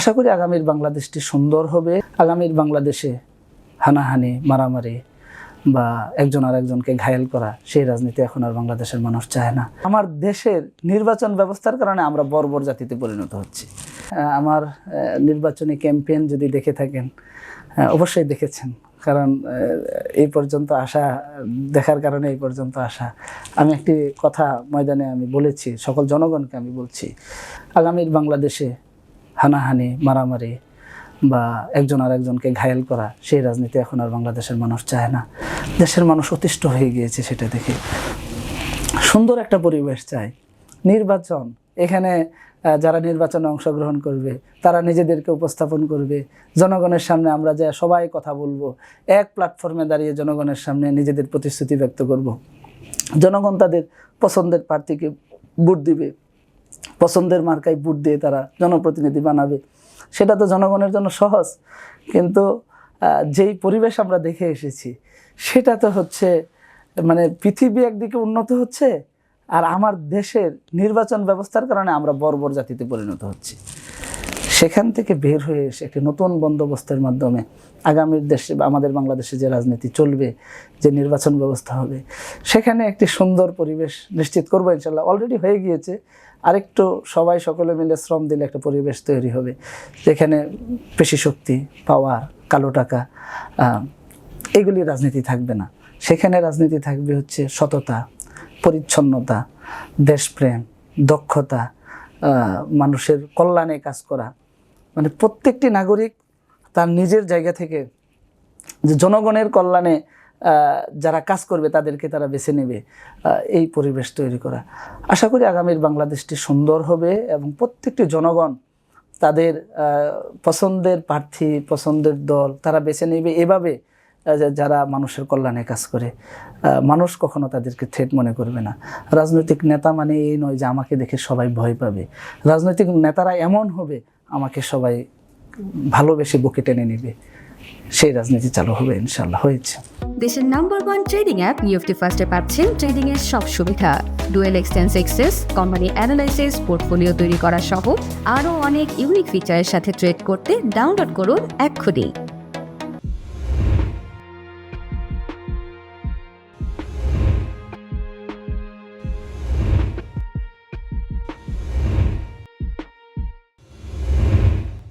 আশা করি আগামীর বাংলাদেশটি সুন্দর হবে। আগামীর বাংলাদেশে হানাহানি, মারামারি বা একজন আর একজনকে ঘায়েল করা, সেই রাজনীতি এখন আর বাংলাদেশের মানুষ চায় না। আমার দেশের নির্বাচন ব্যবস্থার কারণে আমরা বর্বর জাতিতে পরিণত হচ্ছি। আমার নির্বাচনী ক্যাম্পেইন যদি দেখে থাকেন অবশ্যই দেখেছেন। কারণ এই পর্যন্ত আসা, দেখার কারণে এই পর্যন্ত আসা। আমি একটি কথা ময়দানে আমি বলেছি, সকল জনগণকে আমি বলছি, আগামীর বাংলাদেশে হানাহানি, মারামারি বা একজন আর একজনকে ঘায়েল করা, সেই রাজনীতি এখন আর বাংলাদেশের মানুষ চায় না। দেশের মানুষ অতিষ্ঠ হয়ে গিয়েছে সেটা দেখে। সুন্দর একটা পরিবেশ চাই। নির্বাচন, এখানে যারা নির্বাচনে অংশগ্রহণ করবে, তারা নিজেদেরকে উপস্থাপন করবে। জনগণের সামনে আমরা যা সবাই কথা বলব, এক প্ল্যাটফর্মে দাঁড়িয়ে জনগণের সামনে নিজেদের প্রতিশ্রুতি ব্যক্ত করব। জনগণ তাদের পছন্দের প্রার্থীকে ভোট দিবে। পছন্দের মার্কায় ভোট দিয়ে তারা জনপ্রতিনিধি বানাবে। সেটা তো জনগণের জন্য সহজ। কিন্তু যেই পরিবেশ আমরা দেখে এসেছি, সেটা তো হচ্ছে মানে পৃথিবী একদিকে উন্নত হচ্ছে আর আমার দেশের নির্বাচন ব্যবস্থার কারণে আমরা বর্বর জাতিতে পরিণত হচ্ছি। সেখান থেকে বের হয়ে এসে একটি নতুন বন্দোবস্তের মাধ্যমে আগামীর দেশে বা আমাদের বাংলাদেশে যে রাজনীতি চলবে, যে নির্বাচন ব্যবস্থা হবে, সেখানে একটি সুন্দর পরিবেশ নিশ্চিত করব ইনশাল্লাহ। অলরেডি হয়ে গিয়েছে। আরেকটু সবাই সকলে মিলে শ্রম দিলে একটা পরিবেশ তৈরি হবে, যেখানে পেশি শক্তি, পাওয়ার, কালো টাকা এগুলি রাজনীতি থাকবে না। সেখানে রাজনীতি থাকবে হচ্ছে সততা, পরিচ্ছন্নতা, দেশপ্রেম, দক্ষতা মানুষের কল্যাণে কাজ করা মানে প্রত্যেকটি নাগরিক তার নিজের জায়গা থেকে যে জনগণের কল্যাণে যারা কাজ করবে তাদেরকে তারা বেছে নেবে এই পরিবেশ তৈরি করা। আশা করি আগামীর বাংলাদেশটি সুন্দর হবে এবং প্রত্যেকটি জনগণ তাদের পছন্দের প্রার্থী, পছন্দের দল তারা বেছে নেবে এভাবে যারা মানুষের কল্যাণে কাজ করে। মানুষ কখনো তাদেরকে থ্রেট মনে করবে না। রাজনৈতিক নেতা মানে এই নয় যে আমাকে দেখে সবাই ভয় পাবে। রাজনৈতিক নেতারা এমন হবে আমাকে সবাই ভালোবেসে বুকে টেনে নেবে। সেই রাজনীতি চালু হবে ইনশাল্লাহ হয়েছে। দেশের number one trading app UFT ফার্স্টে পাচ্ছেন ট্রেডিং এর সব সুবিধা। ডুয়েল এক্সটেন্স এক্সেস, কোম্পানি অ্যানালাইসিস, পোর্টফোলিও তৈরি করা সহ আরও অনেক ইউনিক ফিচারের সাথে ট্রেড করতে ডাউনলোড করুন এক্ষুনি।